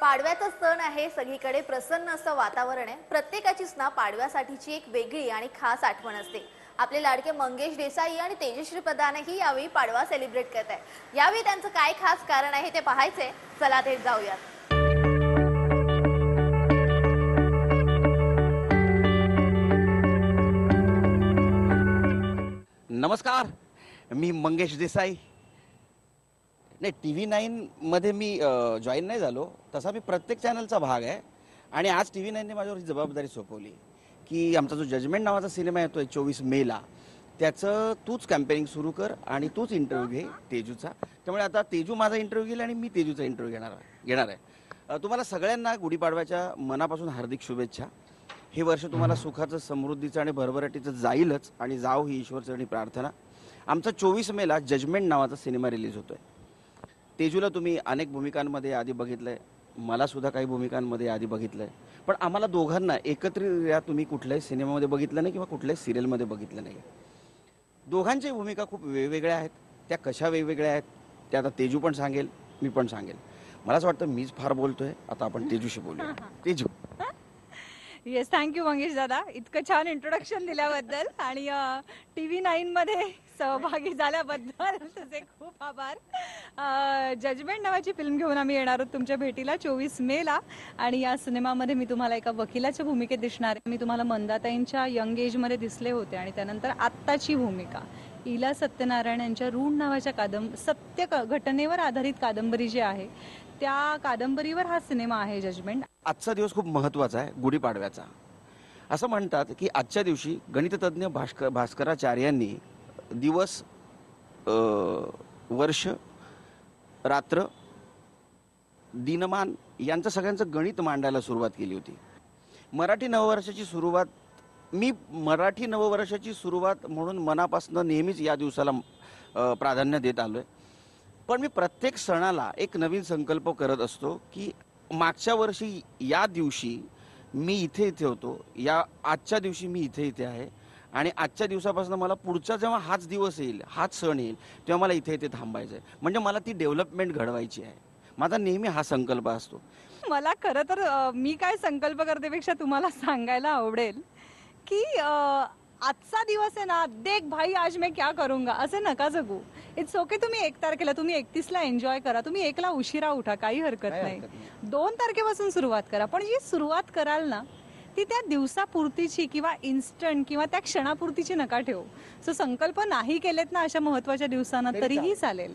पाडव्याचा सण आहे सगळीकडे प्रसन्न असं वातावरण आहे. प्रत्येकाचीच ना पाडव्यासाठीची एक वेगळी आणि खास आठवण असते. आपले लाडके मंगेश देसाई आणि तेजश्री प्रधानही यावेळी पाडवा सेलिब्रेट करत आहे यावेळी त्यांचं काय खास कारण आहे ते पाहायचंय. चला थेट जाऊयात. नमस्कार मी मंगेश देसाई. नाही टी व्ही नाईनमध्ये मी जॉईन नाही झालो. तसा मी प्रत्येक चॅनलचा भाग आहे. आणि आज टी व्ही नाईनने माझ्यावर ही जबाबदारी सोपवली की आमचा जो जजमेंट नावाचा सिनेमा येतोय चोवीस मेला त्याचं तूच कॅम्पेनिंग सुरू कर आणि तूच इंटरव्ह्यू घे तेजूचा. त्यामुळे आता तेजू माझा इंटरव्ह्यू घेईल आणि मी तेजूचा इंटरव्ह्यू घेणार आहे घेणार आहे. तुम्हाला सगळ्यांना गुढीपाडव्याच्या मनापासून हार्दिक शुभेच्छा. हे वर्ष तुम्हाला सुखाचं समृद्धीचं आणि भरभराटीचं जाईलच आणि जाव ही ईश्वरचरणी प्रार्थना. आमचा चोवीस मेला जजमेंट नावाचा सिनेमा रिलीज होतोय. तेजूला तुम्ही अनेक भूमिकांमध्ये आधी बघितलंय. मला सुद्धा काही भूमिकांमध्ये आधी बघितलंय. पण आम्हाला दोघांना एकत्रित तुम्ही कुठल्याही सिनेमामध्ये बघितलं नाही किंवा कुठल्याही सिरियलमध्ये बघितलं नाही. दोघांच्या भूमिका खूप वेगवेगळ्या आहेत. त्या कशा वेगवेगळ्या आहेत त्या आता तेजू पण सांगेल मी पण सांगेल. मला असं वाटतं मीच फार बोलतोय आता आपण तेजूशी बोलूया. तेजू. येस थँक्यू मंगेश दादा. इतकं छान इंट्रोडक्शन दिल्याबद्दल. आणि टी व्ही नाईनमध्ये सहभागी झाल्याबद्दल तुझे खूप आभार. जजमेंट नावाची फिल्म घेऊन आम्ही येणार आहोत तुमच्या भेटीला चोवीस मेला आणि या सिनेमामध्ये मी तुम्हाला एका वकिलाच्या भूमिकेत दिसणार आहे. मी तुम्हाला मंदाताईंच्या यंग एजमध्ये दिसले होते आणि त्यानंतर आत्ताची भूमिका. इला सत्यनारायण यांच्या ऋण नावाच्या कादंब सत्य घटनेवर आधारित कादंबरी जी आहे त्या कादंबरीवर हा सिनेमा आहे जजमेंट. आजचा दिवस खूप महत्त्वाचा आहे गुढीपाडव्याचा. असं म्हणतात की आजच्या दिवशी गणिततज्ञ भास्कर भास्कराचार्यांनी दिवस अ, वर्ष रात्र दिनमान यांचं सगळ्यांचं गणित मांडायला सुरुवात केली होती. मराठी नववर्षाची सुरुवात मी मराठी नववर्षाची सुरुवात म्हणून मनापासून नेहमीच या दिवसाला प्राधान्य देत आलोय. पण मी प्रत्येक सणाला एक नवीन संकल्प करत असतो की मागच्या वर्षी या दिवशी मी इथे इथे होतो या आजच्या दिवशी मी इथे इथे आहे आणि आजच्या दिवसापासून मला पुढचा जेव्हा हाच दिवस येईल हाच सण येईल तेव्हा मला इथे इथे थांबायचं आहे. म्हणजे मला ती डेव्हलपमेंट घडवायची आहे. माझा नेहमी हा संकल्प असतो. मला खरं तर मी काय संकल्प करतेपेक्षा तुम्हाला सांगायला आवडेल. की आजचा दिवस आहे ना देख भाई आज मैं क्या करूंगा? असे नका जगू. इट्स ओके तुम्ही एक तारखेला तुम्ही एकतीसला एन्जॉय करा. तुम्ही एकला उशिरा उठा काही हरकत नाही. दोन तारखेपासून सुरुवात करा. पण जी सुरुवात कराल ना ती त्या दिवसापुरतीची किंवा इन्स्टंट किंवा त्या क्षणापुरतीची नका ठेवू. सो संकल्प नाही केलेत ना अशा महत्त्वाच्या दिवसांना तरी तरीही चालेल.